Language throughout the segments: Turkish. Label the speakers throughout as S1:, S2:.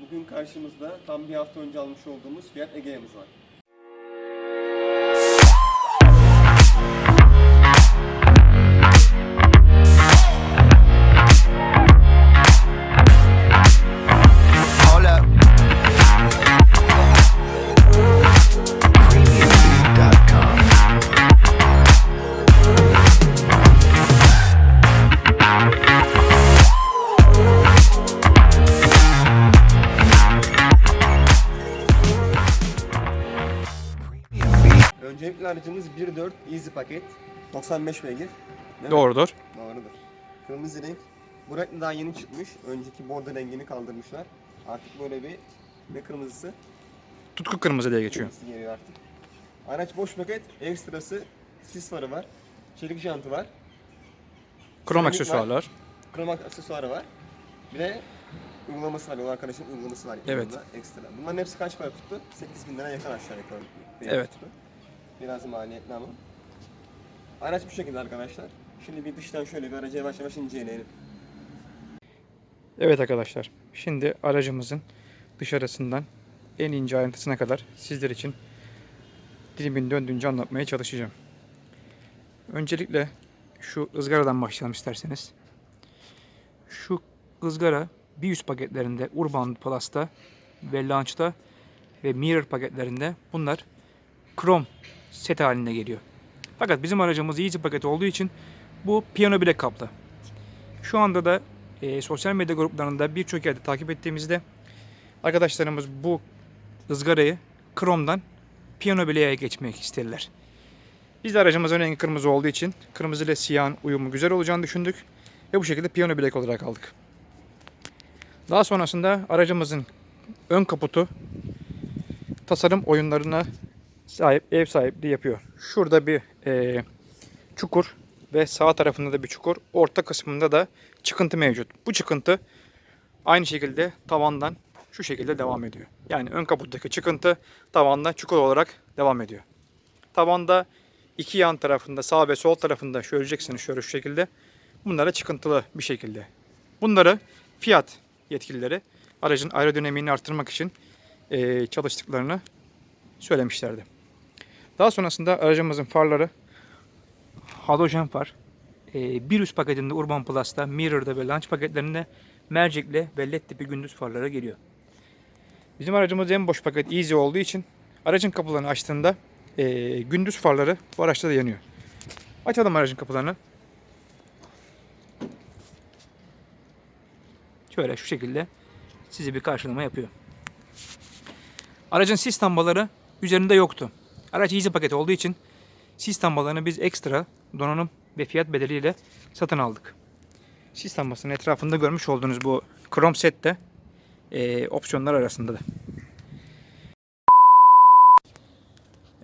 S1: bugün karşımızda tam bir hafta önce almış olduğumuz Fiat Egea'mız var. Aracımız 1.4 Easy paket, 95 beygir. Değil mi?
S2: Doğrudur.
S1: Doğrudur. Kırmızı renk. Bu renk daha yeni çıkmış. Önceki bordo rengini kaldırmışlar. Artık böyle bir ne kırmızısı?
S2: Tutku kırmızı diye geçiyor.
S1: Kırmızısı geliyor artık. Araç boş paket, ekstrası sis farı var. Çelik jantı var.
S2: Krom
S1: Seramik
S2: aksesuarlar.
S1: Krom aksesuarı var. Bir de uygulaması var. Yol arkadaşın uygulaması var.
S2: Evet.
S1: Ekstra. Bunların hepsi kaç para tuttu? 8000 lira yakın aşağı yukarı.
S2: Evet.
S1: tuttu. Biraz maliyetli ama. Araç bu şekilde arkadaşlar. Şimdi bir dıştan şöyle bir aracı yavaş yavaş inceleyelim.
S2: Evet arkadaşlar. Şimdi aracımızın dışarısından en ince ayrıntısına kadar sizler için dilimin döndüğünce anlatmaya çalışacağım. Öncelikle şu ızgaradan başlayalım isterseniz. Şu ızgara bir üst paketlerinde Urban Plus'ta ve Launch'ta ve Mirror paketlerinde bunlar krom set halinde geliyor. Fakat bizim aracımız Easy paket olduğu için bu piyano bilek kaplı. Şu anda da e, sosyal medya gruplarında birçok yerde takip ettiğimizde arkadaşlarımız bu ızgarayı kromdan piyano bileğe geçmek isterler. Biz de aracımızın rengi kırmızı olduğu için kırmızı ile siyahın uyumu güzel olacağını düşündük ve bu şekilde piyano bilek olarak aldık. Daha sonrasında aracımızın ön kaputu tasarım oyunlarına sahip ev sahipliği yapıyor. Şurada bir e, çukur ve sağ tarafında da bir çukur. Orta kısmında da çıkıntı mevcut. Bu çıkıntı aynı şekilde tavandan şu şekilde devam ediyor. Yani ön kaputtaki çıkıntı tavandan çukur olarak devam ediyor. Tavanda iki yan tarafında sağ ve sol tarafında göreceksiniz şöyle şu şekilde. Bunlara çıkıntılı bir şekilde. Bunları fiyat yetkilileri aracın aerodinamiğini artırmak için eee, çalıştıklarını söylemişlerdi. Daha sonrasında aracımızın farları halojen far. Ee, bir üst paketinde Urban Plus'ta, Mirror'da ve Launch paketlerinde mercekli ve led tipi gündüz farlara geliyor. Bizim aracımız en boş paket Easy olduğu için aracın kapılarını açtığında ee, gündüz farları bu araçta da yanıyor. Açalım aracın kapılarını. Şöyle şu şekilde sizi bir karşılama yapıyor. Aracın sis lambaları üzerinde yoktu. Araç Easy paket olduğu için sis lambalarını biz ekstra donanım ve fiyat bedeliyle satın aldık. Sis lambasının etrafında görmüş olduğunuz bu krom sette eee, opsiyonlar arasında da.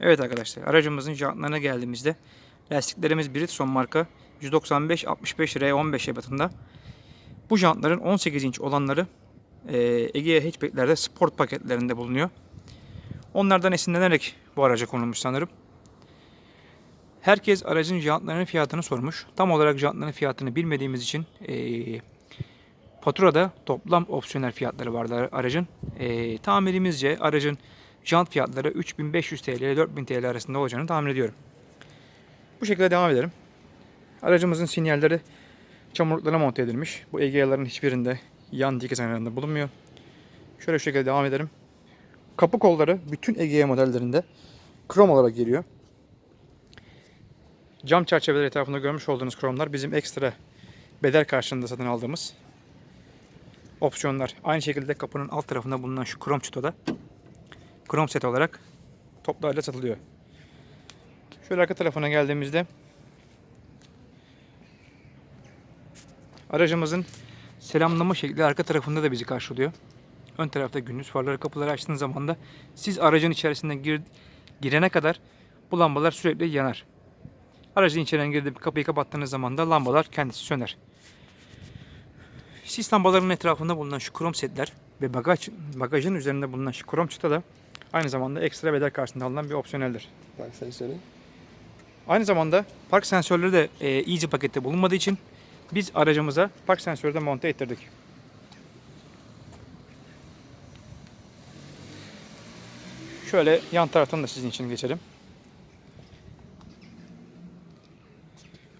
S2: Evet arkadaşlar aracımızın jantlarına geldiğimizde lastiklerimiz Bridgestone marka 195 65 R15 ebatında. Bu jantların 18 inç olanları eee Egea hatchbacklerde sport paketlerinde bulunuyor. Onlardan esinlenerek bu araca konulmuş sanırım. Herkes aracın jantlarının fiyatını sormuş. Tam olarak jantların fiyatını bilmediğimiz için eee faturada toplam opsiyonel fiyatları vardı aracın. Eee tahminimizce aracın jant fiyatları 3500 TL ile 4000 TL arasında olacağını tahmin ediyorum. Bu şekilde devam edelim. Aracımızın sinyalleri çamurluklara monte edilmiş. Bu Egea'ların hiçbirinde yan dikiz ayarında bulunmuyor. Şöyle şu şekilde devam edelim. Kapı kolları bütün Egea modellerinde krom olarak geliyor. Cam çerçeveler etrafında görmüş olduğunuz kromlar bizim ekstra bedel karşılığında satın aldığımız opsiyonlar. Aynı şekilde kapının alt tarafında bulunan şu krom çıtoda krom set olarak toplu halde satılıyor. Şöyle arka tarafına geldiğimizde aracımızın selamlama şekli arka tarafında da bizi karşılıyor. Ön tarafta gündüz farları kapıları açtığınız zaman da siz aracın içerisinden gir, girene kadar bu lambalar sürekli yanar. Aracın içeriden girip kapıyı kapattığınız zaman da lambalar kendisi söner. Sis lambalarının etrafında bulunan şu krom setler ve bagaj bagajın üzerinde bulunan şu krom çıta da aynı zamanda ekstra bedel karşısında alınan bir opsiyoneldir.
S1: Bak sen söyle.
S2: Aynı zamanda park sensörleri de e, Easy pakette bulunmadığı için biz aracımıza park sensörü de monte ettirdik. Şöyle yan taraftan da sizin için geçelim.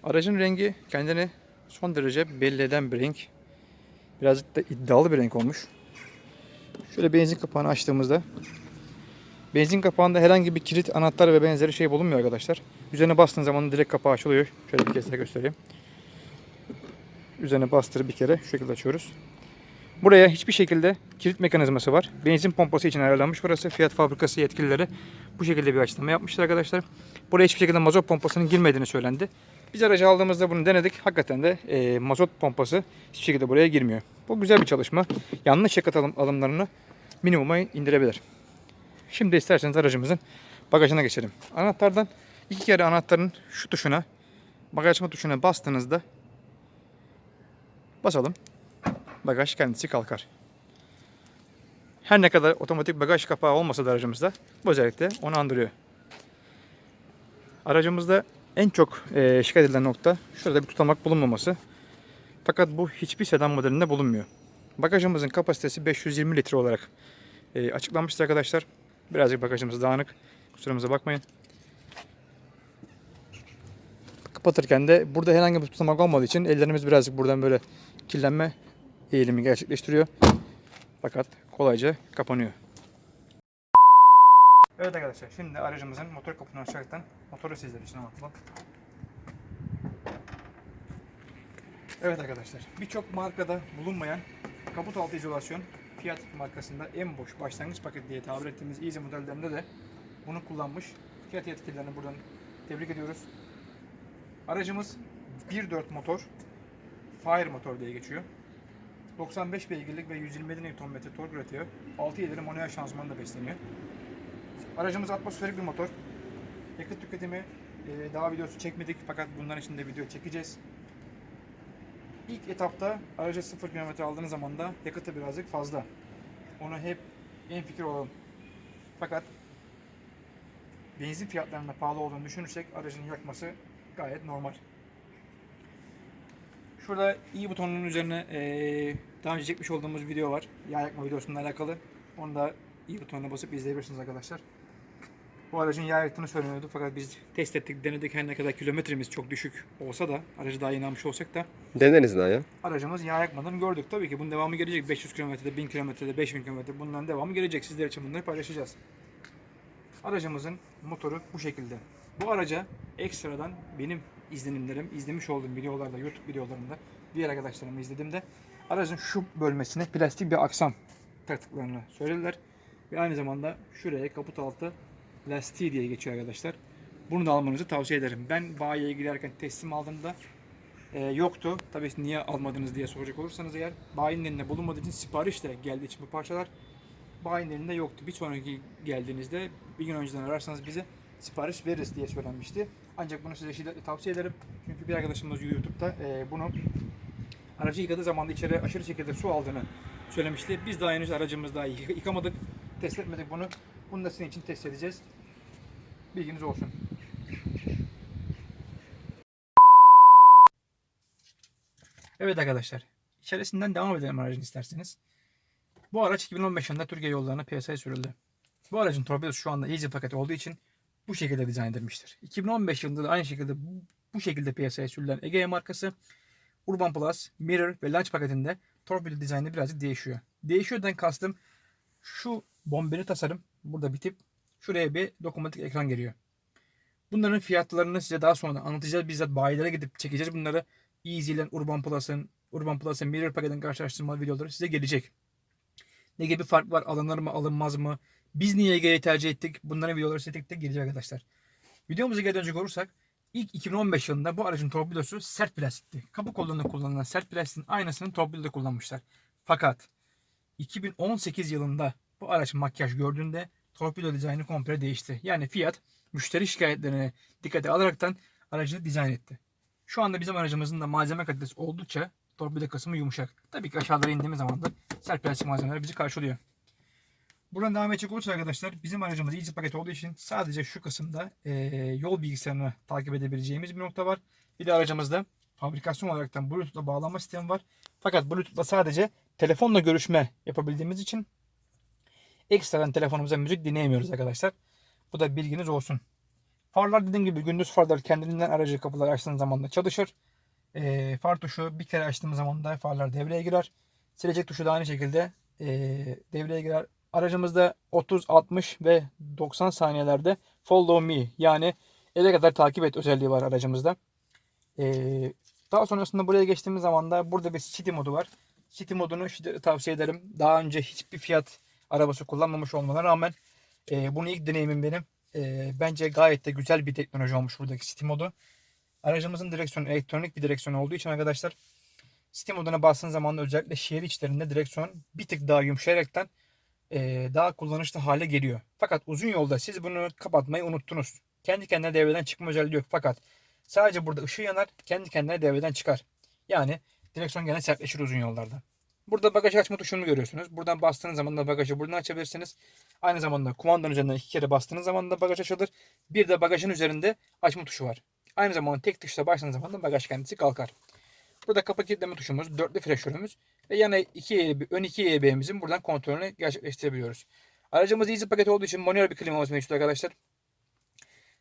S2: Aracın rengi kendini son derece belli eden bir renk. Birazcık da iddialı bir renk olmuş. Şöyle benzin kapağını açtığımızda benzin kapağında herhangi bir kilit, anahtar ve benzeri şey bulunmuyor arkadaşlar. Üzerine bastığın zaman direkt kapağı açılıyor. Şöyle bir kez daha göstereyim. Üzerine bastırıp bir kere şu şekilde açıyoruz. Buraya hiçbir şekilde kilit mekanizması var. Benzin pompası için ayarlanmış burası. Fiyat fabrikası yetkilileri bu şekilde bir açıklama yapmışlar arkadaşlar. Buraya hiçbir şekilde mazot pompasının girmediğini söylendi. Biz aracı aldığımızda bunu denedik. Hakikaten de e, mazot pompası hiçbir şekilde buraya girmiyor. Bu güzel bir çalışma. Yanlış yakıt alım, alımlarını minimuma indirebilir. Şimdi isterseniz aracımızın bagajına geçelim. Anahtardan iki kere anahtarın şu tuşuna, bagaj açma tuşuna bastığınızda basalım. Bagaj kendisi kalkar. Her ne kadar otomatik bagaj kapağı olmasa da aracımızda bu özellikle onu andırıyor. Aracımızda en çok e, şikayet edilen nokta şurada bir tutamak bulunmaması. Fakat bu hiçbir sedan modelinde bulunmuyor. Bagajımızın kapasitesi 520 litre olarak e, açıklanmıştır arkadaşlar. Birazcık bagajımız dağınık. Kusurumuza bakmayın. Kapatırken de burada herhangi bir tutamak olmadığı için ellerimiz birazcık buradan böyle kirlenme eğilimi gerçekleştiriyor. Fakat kolayca kapanıyor. Evet arkadaşlar şimdi aracımızın motor kapını açaraktan motoru sizler için anlatalım. Evet arkadaşlar birçok markada bulunmayan kaput altı izolasyon Fiat markasında en boş başlangıç paket diye tabir ettiğimiz Easy modellerinde de bunu kullanmış. Fiat yetkililerini buradan tebrik ediyoruz. Aracımız 1.4 motor Fire motor diye geçiyor. 95 beygirlik ve 127 Nm tork üretiyor. 6 ileri manuel şanzımanla besleniyor. Aracımız atmosferik bir motor. Yakıt tüketimi e, daha videosu çekmedik fakat bunların için de video çekeceğiz. İlk etapta aracı 0 km aldığınız zaman da yakıtı birazcık fazla. Onu hep en fikir olalım. Fakat benzin fiyatlarının pahalı olduğunu düşünürsek aracın yakması gayet normal. Şurada i butonunun üzerine eee daha önce çekmiş olduğumuz video var. Yağ yakma videosununla alakalı. Onu da i butonuna basıp izleyebilirsiniz arkadaşlar. Bu aracın yağ yaktığını söyleniyordu fakat biz test ettik, denedik her ne kadar kilometremiz çok düşük olsa da aracı daha yeni almış olsak da
S1: Deneriz daha ya.
S2: aracımız yağ yakmadığını gördük. Tabii ki bunun devamı gelecek. 500 kilometrede, 1000 kilometrede, 5000 kilometrede bunların devamı gelecek. Sizler için bunları paylaşacağız. Aracımızın motoru bu şekilde. Bu araca ekstradan benim izlenimlerim, izlemiş olduğum videolarda, YouTube videolarında, diğer arkadaşlarımı izlediğimde aracın şu bölmesine plastik bir aksam taktıklarını söylediler. Ve aynı zamanda şuraya kaput altı lastiği diye geçiyor arkadaşlar. Bunu da almanızı tavsiye ederim. Ben bayiye giderken teslim aldığımda e, yoktu. Tabii niye almadınız diye soracak olursanız eğer bayinin elinde bulunmadığı için sipariş de geldiği için bu parçalar bayinin elinde yoktu. Bir sonraki geldiğinizde bir gün önceden ararsanız bize sipariş veririz diye söylenmişti. Ancak bunu size şiddetle tavsiye ederim. Çünkü bir arkadaşımız YouTube'da e, bunu aracı yıkadığı zaman da içeri aşırı şekilde su aldığını söylemişti. Biz daha henüz aracımızı daha yık- yıkamadık. Test etmedik bunu. Bunu da sizin için test edeceğiz. Bilginiz olsun. Evet arkadaşlar. İçerisinden devam edelim aracın isterseniz. Bu araç 2015 yılında Türkiye yollarına piyasaya sürüldü. Bu aracın torpidosu şu anda easy paket olduğu için bu şekilde dizayn edilmiştir. 2015 yılında da aynı şekilde bu, şekilde piyasaya sürülen Egea markası Urban Plus, Mirror ve Launch paketinde torpido dizaynı birazcık değişiyor. Değişiyordan kastım şu bombeli tasarım burada bitip şuraya bir dokunmatik ekran geliyor. Bunların fiyatlarını size daha sonra anlatacağız. Bizzat bayilere gidip çekeceğiz bunları. Easy ile Urban Plus'ın Urban Plus'ın Mirror paketin karşılaştırma videoları size gelecek. Ne gibi fark var? Alınır mı? Alınmaz mı? Biz niye Ege'yi tercih ettik? Bunların videoları size tek tek gelecek arkadaşlar. Videomuza geri dönecek olursak ilk 2015 yılında bu aracın torpidosu sert plastikti. Kapı kollarında kullanılan sert plastiğin aynısını torpidoda kullanmışlar. Fakat 2018 yılında bu araç makyaj gördüğünde torpido dizaynı komple değişti. Yani Fiat müşteri şikayetlerine dikkate alaraktan aracı dizayn etti. Şu anda bizim aracımızın da malzeme kalitesi oldukça torpido kısmı yumuşak. Tabii ki aşağılara indiğimiz zaman da sert plastik malzemeler bizi karşılıyor. Buradan devam edecek olursa arkadaşlar bizim aracımız easy paket olduğu için sadece şu kısımda eee, yol bilgisayarını takip edebileceğimiz bir nokta var. Bir de aracımızda fabrikasyon olaraktan Bluetooth'la bağlanma sistemi var. Fakat Bluetooth'la sadece telefonla görüşme yapabildiğimiz için ekstradan telefonumuza müzik dinleyemiyoruz arkadaşlar. Bu da bilginiz olsun. Farlar dediğim gibi gündüz farlar kendiliğinden aracı kapıları açtığınız zaman da çalışır. Ee, far tuşu bir kere açtığımız zaman da farlar devreye girer. Silecek tuşu da aynı şekilde ee, devreye girer. Aracımızda 30, 60 ve 90 saniyelerde follow me yani ele kadar takip et özelliği var aracımızda. Ee, daha sonrasında buraya geçtiğimiz zaman da burada bir city modu var. City modunu tavsiye ederim. Daha önce hiçbir fiyat arabası kullanmamış olmana rağmen e, bunu ilk deneyimim benim. E, bence gayet de güzel bir teknoloji olmuş buradaki City modu. Aracımızın direksiyonu elektronik bir direksiyon olduğu için arkadaşlar City moduna bastığın zaman özellikle şehir içlerinde direksiyon bir tık daha yumuşayaraktan daha kullanışlı hale geliyor. Fakat uzun yolda siz bunu kapatmayı unuttunuz. Kendi kendine devreden çıkma özelliği yok. Fakat sadece burada ışığı yanar, kendi kendine devreden çıkar. Yani direksiyon gene sertleşir uzun yollarda. Burada bagaj açma tuşunu görüyorsunuz. Buradan bastığınız zaman da bagajı buradan açabilirsiniz. Aynı zamanda kumandanın üzerinden iki kere bastığınız zaman da bagaj açılır. Bir de bagajın üzerinde açma tuşu var. Aynı zamanda tek tuşla bastığınız zaman da bagaj kendisi kalkar. Burada kapı kilitleme tuşumuz, dörtlü flaşörümüz ve yana iki EB, ön iki EB'mizin buradan kontrolünü gerçekleştirebiliyoruz. Aracımız easy paket olduğu için manuel bir klimamız mevcut arkadaşlar.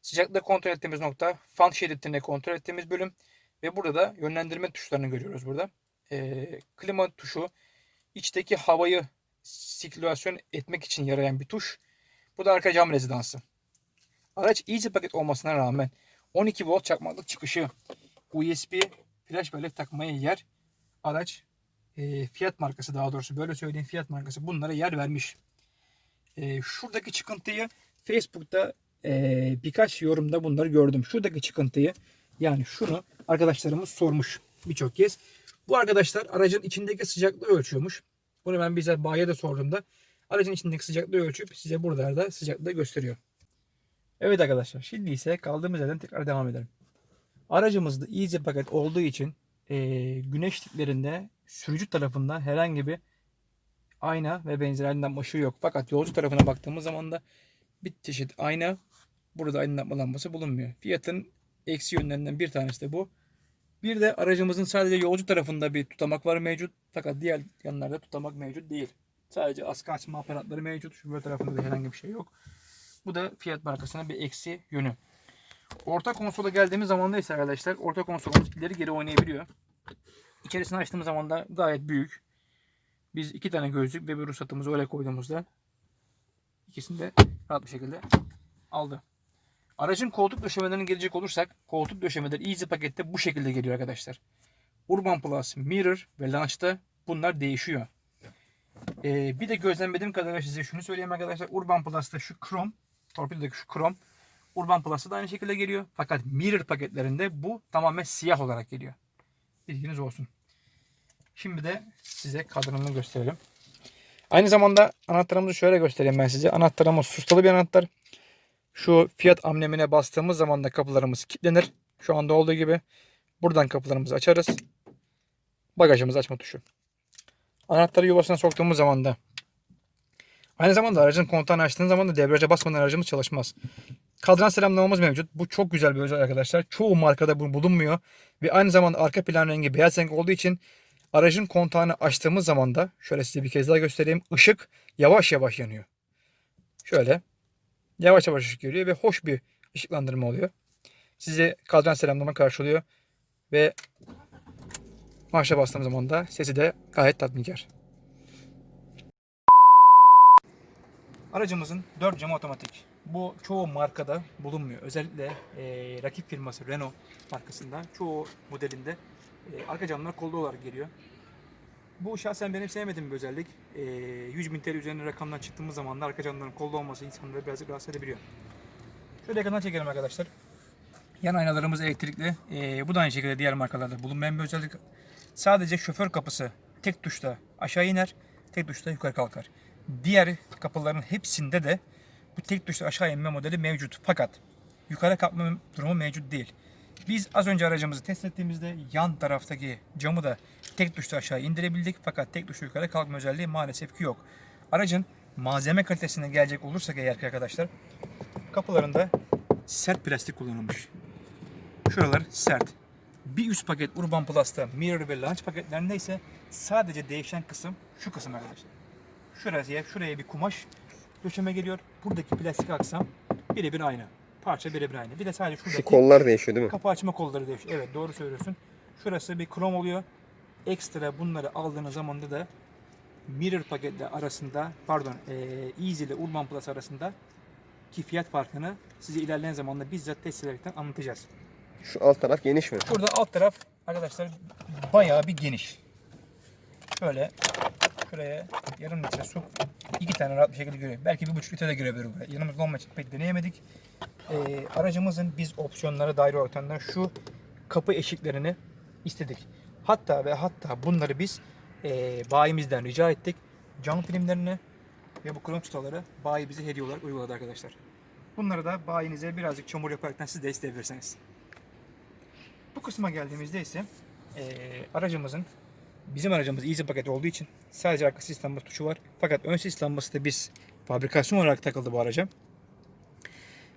S2: Sıcaklığı kontrol ettiğimiz nokta, fan şeritini kontrol ettiğimiz bölüm ve burada da yönlendirme tuşlarını görüyoruz burada. Ee, klima tuşu içteki havayı sirkülasyon etmek için yarayan bir tuş. Bu da arka cam rezidansı. Araç easy paket olmasına rağmen 12 volt çakmaklık çıkışı, USB flash bellek takmaya yer. Araç e, fiyat markası daha doğrusu böyle söyleyeyim fiyat markası bunlara yer vermiş. E, şuradaki çıkıntıyı Facebook'ta e, birkaç yorumda bunları gördüm. Şuradaki çıkıntıyı yani şunu arkadaşlarımız sormuş birçok kez. Bu arkadaşlar aracın içindeki sıcaklığı ölçüyormuş. Bunu ben bize bayiye de sorduğumda aracın içindeki sıcaklığı ölçüp size buralarda sıcaklığı gösteriyor. Evet arkadaşlar şimdi ise kaldığımız yerden tekrar devam edelim. Aracımızda easy paket olduğu için e, güneş sürücü tarafında herhangi bir ayna ve benzerlerinden ışığı yok. Fakat yolcu tarafına baktığımız zaman da bir çeşit ayna burada aydınlatma lambası bulunmuyor. Fiyatın eksi yönlerinden bir tanesi de bu. Bir de aracımızın sadece yolcu tarafında bir tutamak var mevcut. Fakat diğer yanlarda tutamak mevcut değil. Sadece askı açma aparatları mevcut. Böyle tarafında da herhangi bir şey yok. Bu da fiyat markasına bir eksi yönü. Orta konsola geldiğimiz zaman da ise arkadaşlar orta konsolumuz ileri geri oynayabiliyor. İçerisini açtığımız zaman da gayet büyük. Biz iki tane gözlük ve bir ruhsatımızı öyle koyduğumuzda ikisini de rahat bir şekilde aldı. Aracın koltuk döşemelerine gelecek olursak koltuk döşemeleri Easy pakette bu şekilde geliyor arkadaşlar. Urban Plus, Mirror ve Launch'ta bunlar değişiyor. Ee, bir de gözlemlediğim kadarıyla size şunu söyleyeyim arkadaşlar. Urban Plus'ta şu krom, torpildodaki şu krom Urban Plus'ta da aynı şekilde geliyor. Fakat Mirror paketlerinde bu tamamen siyah olarak geliyor. Bilginiz olsun. Şimdi de size kadranını gösterelim. Aynı zamanda anahtarımızı şöyle göstereyim ben size. Anahtarımız sustalı bir anahtar. Şu fiyat amblemine bastığımız zaman da kapılarımız kilitlenir. Şu anda olduğu gibi. Buradan kapılarımızı açarız. Bagajımızı açma tuşu. Anahtarı yuvasına soktuğumuz zaman da aynı zamanda aracın kontağını açtığınız zaman da debriyaja basmadan aracımız çalışmaz. Kadran selamlamamız mevcut. Bu çok güzel bir özellik arkadaşlar. Çoğu markada bu bulunmuyor. Ve aynı zamanda arka plan rengi beyaz renk olduğu için aracın kontağını açtığımız zaman da şöyle size bir kez daha göstereyim. Işık yavaş yavaş yanıyor. Şöyle yavaş yavaş ışık geliyor ve hoş bir ışıklandırma oluyor. Size kadran selamlama karşılıyor ve marşa bastığım zaman da sesi de gayet tatminkar. Aracımızın 4 camı otomatik. Bu çoğu markada bulunmuyor. Özellikle e, rakip firması Renault markasında çoğu modelinde e, arka camlar kollu olarak geliyor. Bu şahsen benim sevmediğim bir özellik. E, 100 bin TL üzerinde rakamdan çıktığımız zaman da arka camların kollu olması insanları birazcık rahatsız edebiliyor. Şöyle yakından çekelim arkadaşlar. Yan aynalarımız elektrikli. E, bu da aynı şekilde diğer markalarda bulunmayan bir özellik. Sadece şoför kapısı tek tuşla aşağı iner, tek tuşla yukarı kalkar. Diğer kapıların hepsinde de bu tek tuşla aşağı inme modeli mevcut. Fakat yukarı kalkma durumu mevcut değil. Biz az önce aracımızı test ettiğimizde yan taraftaki camı da tek tuşla aşağı indirebildik. Fakat tek tuşla yukarı kalkma özelliği maalesef ki yok. Aracın malzeme kalitesine gelecek olursak eğer ki arkadaşlar kapılarında sert plastik kullanılmış. Şuralar sert. Bir üst paket Urban Plus'ta Mirror ve Launch paketlerinde ise sadece değişen kısım şu kısım arkadaşlar. Şuraya, şuraya bir kumaş döşeme geliyor. Buradaki plastik aksam birebir aynı. Parça birebir aynı. Bir de sadece
S1: Şu
S2: şuradaki
S1: kollar değişiyor değil mi?
S2: kapı açma kolları değişiyor. Evet doğru söylüyorsun. Şurası bir krom oluyor. Ekstra bunları aldığınız zaman da Mirror paketle arasında pardon eee Easy ile Urban Plus arasında ki fiyat farkını size ilerleyen zamanda bizzat test ederekten anlatacağız.
S1: Şu alt taraf geniş mi?
S2: Burada alt taraf arkadaşlar bayağı bir geniş. Şöyle şuraya yarım litre su iki tane rahat bir şekilde görüyor. Belki bir buçuk litre de görebilir buraya. Yanımızda olmadığı için pek deneyemedik. Ee, aracımızın biz opsiyonlara dair olarak şu kapı eşiklerini istedik. Hatta ve hatta bunları biz e, bayimizden rica ettik. Cam filmlerini ve bu krom çıtaları bayi bize hediye olarak uyguladı arkadaşlar. Bunları da bayinize birazcık çamur yaparaktan siz de isteyebilirsiniz. Bu kısma geldiğimizde ise eee, aracımızın bizim aracımız easy paket olduğu için sadece arka sis lambası tuşu var. Fakat ön sis lambası da biz fabrikasyon olarak takıldı bu araca.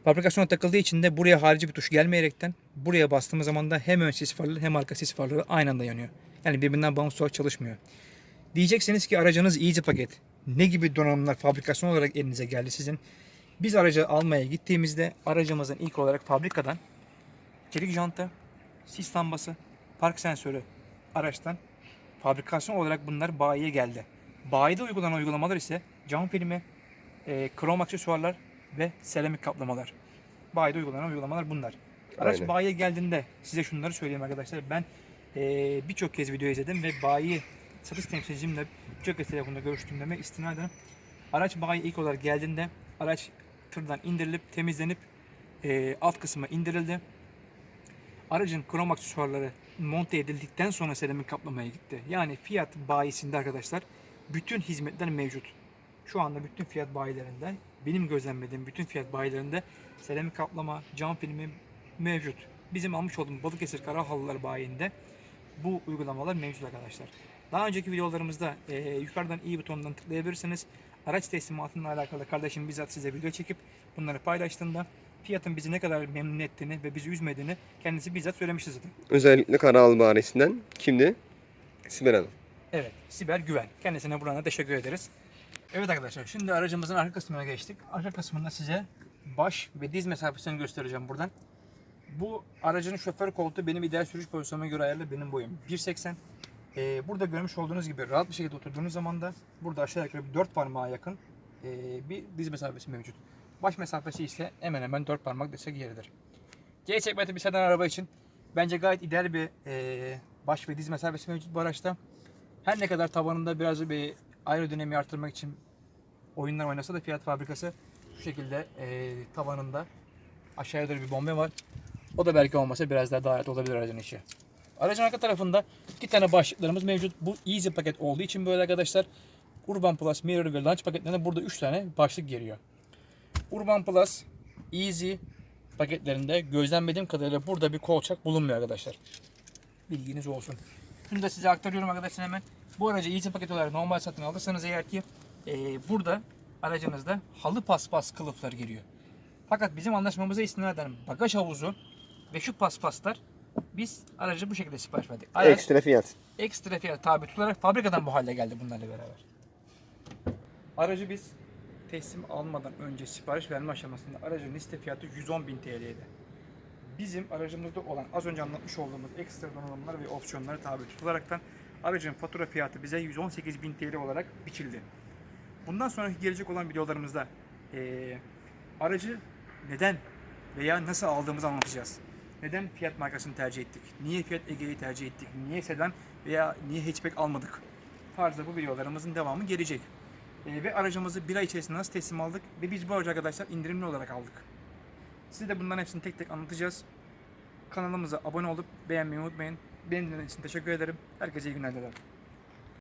S2: Fabrikasyona takıldığı için de buraya harici bir tuş gelmeyerekten buraya bastığımız zaman da hem ön sis farları hem arka sis farları aynı anda yanıyor. Yani birbirinden bağımsız olarak çalışmıyor. Diyeceksiniz ki aracınız easy paket. Ne gibi donanımlar fabrikasyon olarak elinize geldi sizin? Biz aracı almaya gittiğimizde aracımızın ilk olarak fabrikadan çelik janta, sis lambası, park sensörü araçtan fabrikasyon olarak bunlar bayiye geldi. Bayide uygulanan uygulamalar ise cam filmi, e, krom aksesuarlar ve seramik kaplamalar. Bayide uygulanan uygulamalar bunlar. Araç
S1: Aynen.
S2: bayiye geldiğinde size şunları söyleyeyim arkadaşlar. Ben e, birçok kez video izledim ve bayi satış temsilcimle birçok kez telefonda görüştüğümde istinaden araç bayi ilk olarak geldiğinde araç tırdan indirilip temizlenip e, alt kısma indirildi. Aracın krom aksesuarları monte edildikten sonra seramik kaplamaya gitti. Yani fiyat bayisinde arkadaşlar bütün hizmetler mevcut. Şu anda bütün fiyat bayilerinde benim gözlemlediğim bütün fiyat bayilerinde seramik kaplama, cam filmi mevcut. Bizim almış olduğumuz Balıkesir Karahalılar bayinde bu uygulamalar mevcut arkadaşlar. Daha önceki videolarımızda e, yukarıdan i butonundan tıklayabilirsiniz. Araç teslimatıyla alakalı kardeşim bizzat size video çekip bunları paylaştığında fiyatın bizi ne kadar memnun ettiğini ve bizi üzmediğini kendisi bizzat söylemişti zaten.
S1: Özellikle Karaal Baresi'nden kimdi? Sibel Hanım.
S2: Evet, Siber Güven. Kendisine buradan da teşekkür ederiz. Evet arkadaşlar, şimdi aracımızın arka kısmına geçtik. Arka kısmında size baş ve diz mesafesini göstereceğim buradan. Bu aracın şoför koltuğu benim ideal sürüş pozisyonuma göre ayarlı. Benim boyum 1.80. Ee, burada görmüş olduğunuz gibi rahat bir şekilde oturduğunuz zaman da burada aşağı yukarı 4 parmağa yakın ee, bir diz mesafesi mevcut. Baş mesafesi ise hemen hemen 4 parmak desek yeridir. G segmenti bir sedan araba için bence gayet ideal bir ee, baş ve diz mesafesi mevcut bu araçta. Her ne kadar tabanında biraz bir aerodinamiği arttırmak için oyunlar oynasa da Fiat fabrikası şu şekilde e, tabanında aşağıya doğru bir bombe var. O da belki olmasa biraz daha davet olabilir aracın içi. Aracın arka tarafında iki tane başlıklarımız mevcut. Bu Easy paket olduğu için böyle arkadaşlar. Urban Plus, Mirror ve Launch paketlerinde burada 3 tane başlık geliyor. Urban Plus, Easy paketlerinde gözlemlediğim kadarıyla burada bir kolçak bulunmuyor arkadaşlar. Bilginiz olsun. Şunu da size aktarıyorum arkadaşlar hemen. Bu aracı eğitim paketi olarak normal satın alırsanız eğer ki e, burada aracınızda halı paspas kılıfları geliyor. Fakat bizim anlaşmamıza istinaden bagaj havuzu ve şu paspaslar biz aracı bu şekilde sipariş verdik. Araç
S1: Ekstra fiyat.
S2: ekstra fiyat tabi tutularak fabrikadan bu hale geldi bunlarla beraber. Aracı biz teslim almadan önce sipariş verme aşamasında aracın liste fiyatı 110.000 TL'ydi. Bizim aracımızda olan az önce anlatmış olduğumuz ekstra donanımlar ve opsiyonları tabi tutularaktan aracın fatura fiyatı bize 118.000 TL olarak biçildi. Bundan sonraki gelecek olan videolarımızda eee, aracı neden veya nasıl aldığımızı anlatacağız. Neden Fiat markasını tercih ettik? Niye Fiat Ege'yi tercih ettik? Niye sedan veya niye hatchback almadık? Tarzda bu videolarımızın devamı gelecek. Ee, ve aracımızı bir ay içerisinde nasıl teslim aldık ve biz bu aracı arkadaşlar indirimli olarak aldık. Size de bunların hepsini tek tek anlatacağız. Kanalımıza abone olup beğenmeyi unutmayın. Benim için teşekkür ederim. Herkese iyi günler dilerim.